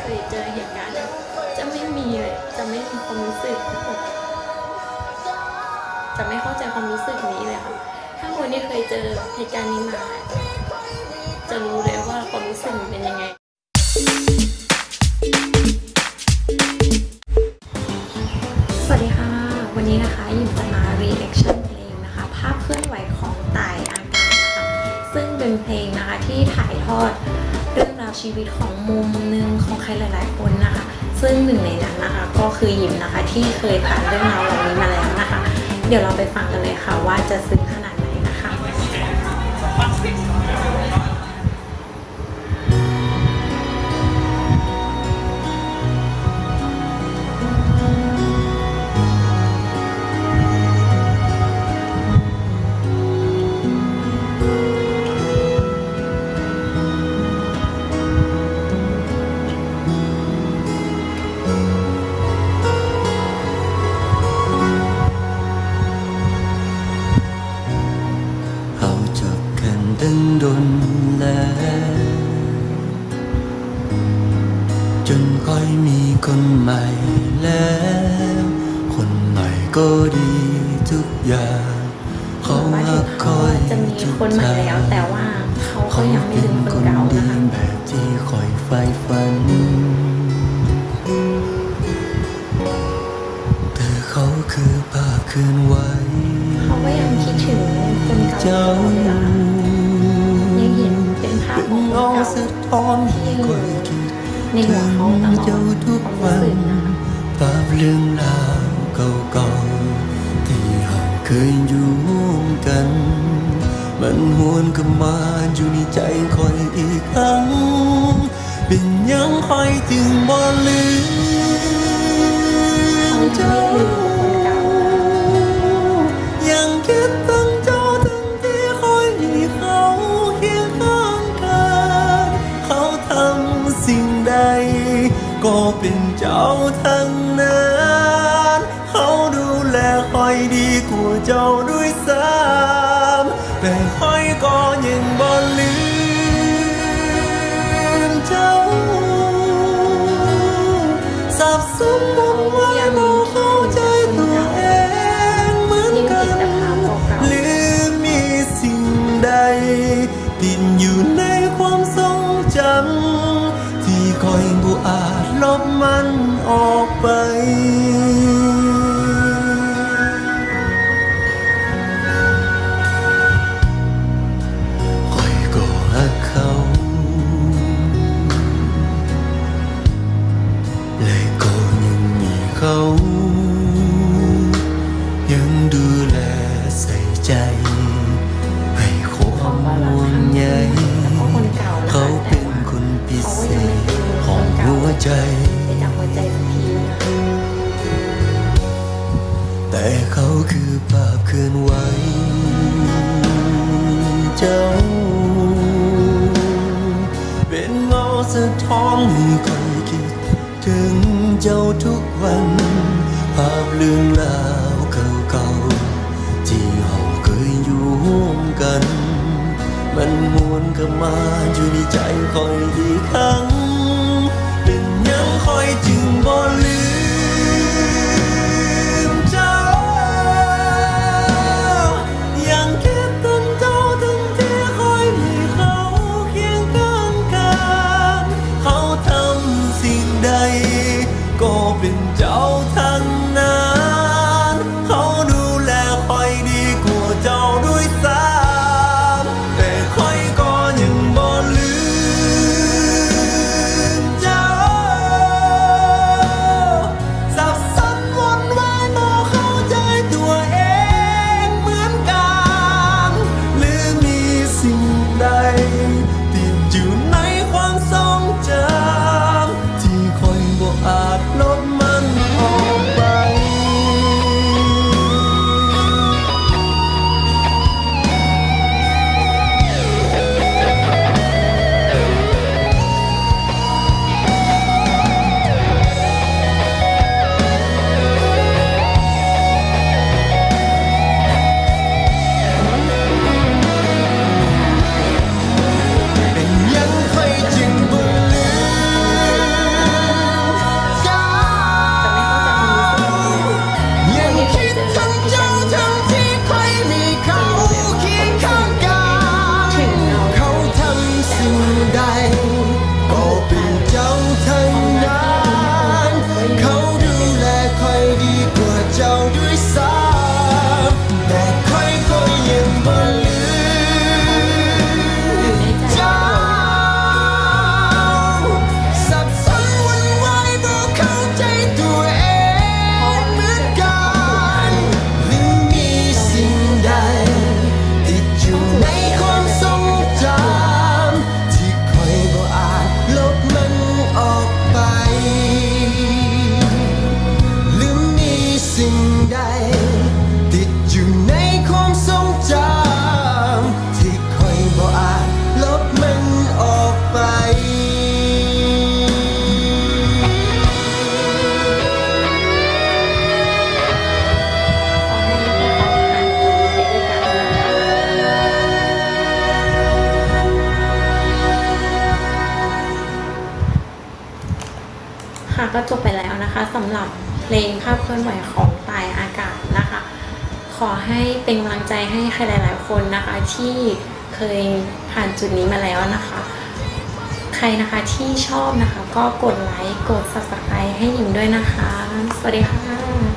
เคยเจอเหตุการณ์จะไม่มีเลยจะไม่มีความรู้สึกจะไม่เข้าใจความรู้สึกนี้เลยค่ะ ถ้าคนที่เคยเจอเหตุการณ์นี้มา จะรู้เลยว่าความรู้สึกเป็นยังไงสวัสดีค่ะ วันนี้นะคะยิมจะมา reaction เพลงนะคะ ภาพเคลื่อนไหวของต่ายอาการนะคะ ซึ่งเป็นเพลงนะคะที่ถ่ายทอด เรื่องราวชีวิตของมุมหนึ่งของใครหลาย ๆ คนนะคะ ซึ่งหนึ่งในนั้นนะคะก็คือยิมนะคะที่เคยผ่านเรื่องราวเหล่านี้มาแล้วนะคะ เดี๋ยวเราไปฟังกันเลยค่ะว่าจะซึ้งขนาด เอาจบกันตั้งดนแล้ว จนค่อยมีคนใหม่แล้ว คนใหม่ก็ดีทุกอย่าง เขาว่าถึงคเขาอยจะมีคนใหม่แล้วแต่ว่าเขาก็เขายังไม่เป็ลืนมคคนนเก่าดีนะคะ แบบที่คอยใฝ่ฝัน คืนไว้เขาก็ยังคิดถึงคนเก่าเจ้าอยู่เลยค่ะยังเห็นเป็นภาพเป็นของคนเงาเก่าสะท้อนให้คอยคิดในหัวเขาตลอดเจ้าทุกความวัรู้นสึกนะคะภาพเรื่องราวเก่าๆที่เราเคยอยู่กัน มันหวนกลับมาอยู่ในใจคอยอีกครั้ง เป็นยังคอยจึงบ่ลืมเขายังไม่ลืมคนเก่า ทั้งนั้นเขาดูแลคอยดีกว่าเจ้าด้ ลบมันออกไป เขาคือภาพเคลื่อนไหวเจ้า เป็นเงาสะท้อนให้คอยคิด ถึงเจ้าทุกวัน ภาพเรื่องราวเก่าๆที่เราเคยอยู่ร่วมกัน มันหวนกลับมาอยู่ในใจคอยอีกครั้ง ก็จบไปแล้วนะคะสำหรับเพลงภาพเคลื่อนไหวของตายอากาศนะคะ ขอให้เป็นกำลังใจให้ใครหลาย ๆ คนนะคะที่เคยผ่านจุดนี้มาแล้วนะคะ ใครนะคะที่ชอบนะคะ ก็กดไลค์กด subscribe ให้หญิงด้วยนะคะ สวัสดีค่ะ